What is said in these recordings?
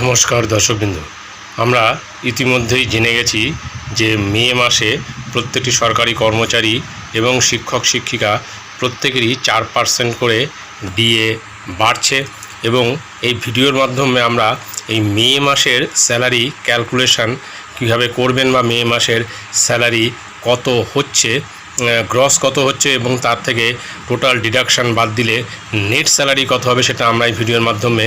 নমস্কার দর্শকবৃন্দ। আমরা ইতিমধ্যেই জেনে গেছি যে মে মাসে প্রত্যেকটি সরকারি কর্মচারী এবং শিক্ষক, শিক্ষিকা প্রত্যেকেরই চার পার্সেন্ট করে ডিএ বাড়ছে এবং এই ভিডিওর মাধ্যমে আমরা এই মে মাসের স্যালারি ক্যালকুলেশন কীভাবে করবেন বা মে মাসের স্যালারি কত হচ্ছে গ্রস কত হচ্ছে এবং তার থেকে টোটাল ডিডাকশান বাদ দিলে নেট স্যালারি কত হবে সেটা আমরা এই ভিডিওর মাধ্যমে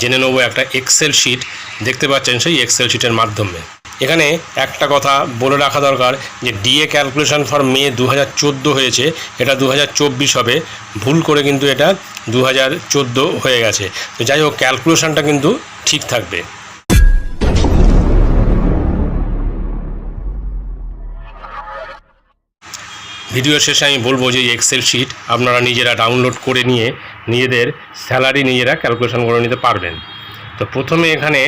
জেনে নেব একটা এক্সেল শিট দেখতে পাচ্ছেন সেই এক্সেল শিটের মাধ্যমে। এখানে একটা কথা বলে রাখা দরকার যে ডিএ ক্যালকুলেশান ফর মে দু হাজার চোদ্দ হয়েছে। এটা দু হাজার চব্বিশ হবে। ভুল করে কিন্তু এটা দু হাজার চোদ্দ হয়ে গেছে। তো যাই হোক ক্যালকুলেশানটা কিন্তু ঠিক থাকবে। ভিডিও শেষে আমি বলব যে এক্সেল শিট আপনারা নিজেরা ডাউনলোড করে নিয়ে নিজেদের স্যালারি নিজেরা ক্যালকুলেশন করে নিতে পারবেন। তো প্রথমে এখানে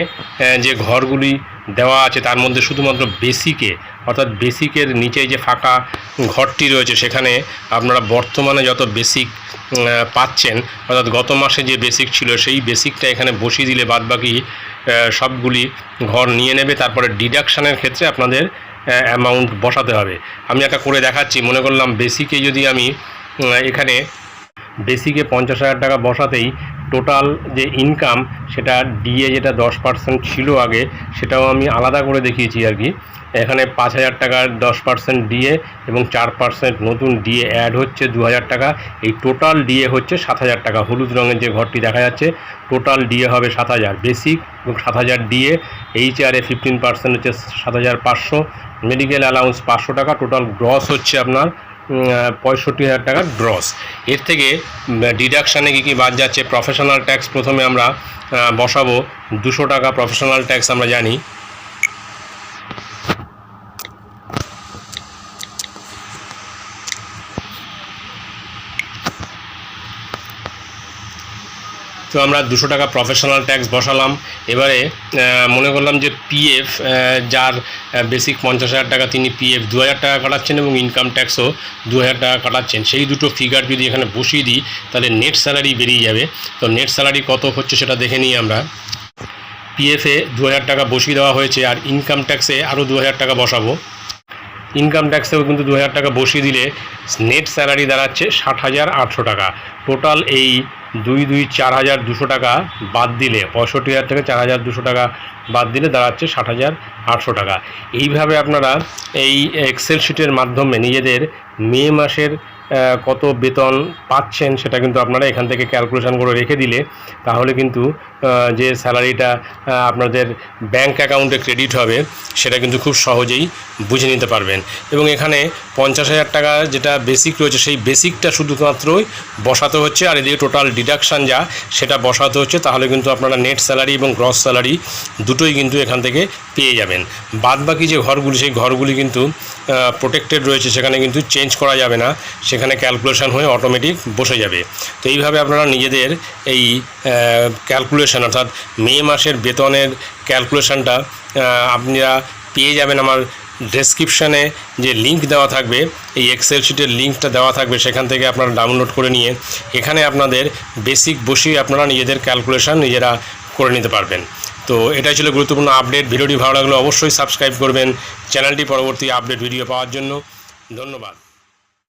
যে ঘরগুলি দেওয়া আছে তার মধ্যে শুধুমাত্র বেসিকে অর্থাৎ বেসিকের নিচে যে ফাঁকা ঘরটি রয়েছে সেখানে আপনারা বর্তমানে যত বেসিক পাচ্ছেন, অর্থাৎ গত মাসে যে বেসিক ছিল সেই বেসিকটা এখানে বসিয়ে দিলে বাদবাকি সবগুলি ঘর নিয়ে নেবে। তারপরে ডিডাকশানের ক্ষেত্রে আপনাদের অ্যামাউন্ট বসাতে হবে। আমি একটা করে দেখাচ্ছি, মনে করলাম বেসিকে যদি আমি এখানে বেসিকে পঞ্চাশ হাজার টাকা বসাতেই টোটাল যে ইনকাম সেটা ডিএ যেটা দশ পার্সেন্ট ছিল আগে, সেটাও আমি আলাদা করে দেখিয়েছি আর কি। এখানে পাঁচ হাজার টাকার দশ পার্সেন্ট ডিএ এবং চার পার্সেন্ট নতুন ডিএ অ্যাড হচ্ছে দু হাজার টাকা। এই টোটাল ডিএ হচ্ছে সাত হাজার টাকা। হলুদ রঙের যে ঘরটি দেখা যাচ্ছে টোটাল ডিএ হবে সাত হাজার। বেসিক এবং সাত হাজার DA H R fifteen percent হচ্ছে সাত হাজার পাঁচশো। মেডিকেল অ্যালাউন্স পাঁচশো টাকা। টোটাল গ্রস হচ্ছে আপনার পঁয়ষট্টি হাজার টাকা গ্রস এর থেকে ডিডাকশানে কী কী বাদ যাচ্ছে? প্রফেশনাল ট্যাক্স প্রথমে আমরা বসাবো। দুশো টাকা প্রফেশনাল ট্যাক্স আমরা জানি। তো আমরা দুশো টাকা প্রফেশনাল ট্যাক্স বসালাম। এবারে মনে করলাম যে পিএফ যার বেসিক পঞ্চাশ হাজার টাকা তিনি পিএফ দু হাজার টাকা কাটাচ্ছেন এবং ইনকাম ট্যাক্সও দু হাজার টাকা কাটাচ্ছেন। সেই দুটো ফিগার যদি এখানে বসিয়ে দিই, তাহলে নেট স্যালারি বেরিয়ে যাবে। তো নেট স্যালারি কত হচ্ছে সেটা দেখে নিই আমরা। পিএফে দু হাজার টাকা বসিয়ে দেওয়া হয়েছে আর ইনকাম ট্যাক্সে আরও দু হাজার টাকা বসাবো। ইনকাম ট্যাক্সেও কিন্তু দু হাজার টাকা বসিয়ে দিলে নেট স্যালারি দাঁড়াচ্ছে ষাট হাজার আটশো টাকা। টোটাল এই দুই দুই চার হাজার দুশো টাকা বাদ দিলে, পঁয়ষট্টি হাজার থেকে চার হাজার দুশো টাকা বাদ দিলে দাঁড়াচ্ছে ষাট হাজার আটশো টাকা। এইভাবে আপনারা এই এক্সেল শিটের মাধ্যমে নিজেদের মে মাসের কত বেতন পাচ্ছেন সেটা কিন্তু আপনারা এখান থেকে ক্যালকুলেশন করে রেখে দিলে তাহলে কিন্তু যে স্যালারিটা আপনাদের ব্যাংক অ্যাকাউন্টে ক্রেডিট হবে, সেটা কিন্তু খুব সহজেই বুঝে নিতে পারবেন। এবং এখানে পঞ্চাশ হাজার টাকা যেটা বেসিক রয়েছে, সেই বেসিকটা শুধুমাত্রই বসাতে হচ্ছে, আর এদিকে টোটাল ডিডাকশান যা, সেটা বসাতে হচ্ছে, তাহলে কিন্তু আপনারা নেট স্যালারি এবং গ্রস স্যালারি দুটোই কিন্তু এখান থেকে পেয়ে যাবেন। বাদ বাকি যে ঘরগুলি, সেই ঘরগুলি কিন্তু প্রোটেক্টেড রয়েছে, সেখানে কিন্তু চেঞ্জ করা যাবে না। সেখানে ক্যালকুলেশন হয়ে অটোমেটিক বসে যাবে। তো এইভাবে আপনারা নিজেদের এই ক্যালকুলেশন অর্থাৎ মে মাসের বেতনের ক্যালকুলেশনটা আপনারা পেয়ে যাবেন আমার ডেসক্রিপশানে যে লিংক দেওয়া থাকবে, এই এক্সেল শিটের লিঙ্কটা দেওয়া থাকবে সেখান থেকে আপনারা ডাউনলোড করে নিয়ে এখানে আপনাদের বেসিক বসিয়ে আপনারা নিজেদের ক্যালকুলেশন নিজেরা করে নিতে পারবেন। তো এটাই ছিল গুরুত্বপূর্ণ আপডেট ভিডিওটি ভালো লাগলে অবশ্যই সাবস্ক্রাইব করবেন। চ্যানেলটি পরবর্তী আপডেট ভিডিও পাওয়ার জন্য ধন্যবাদ।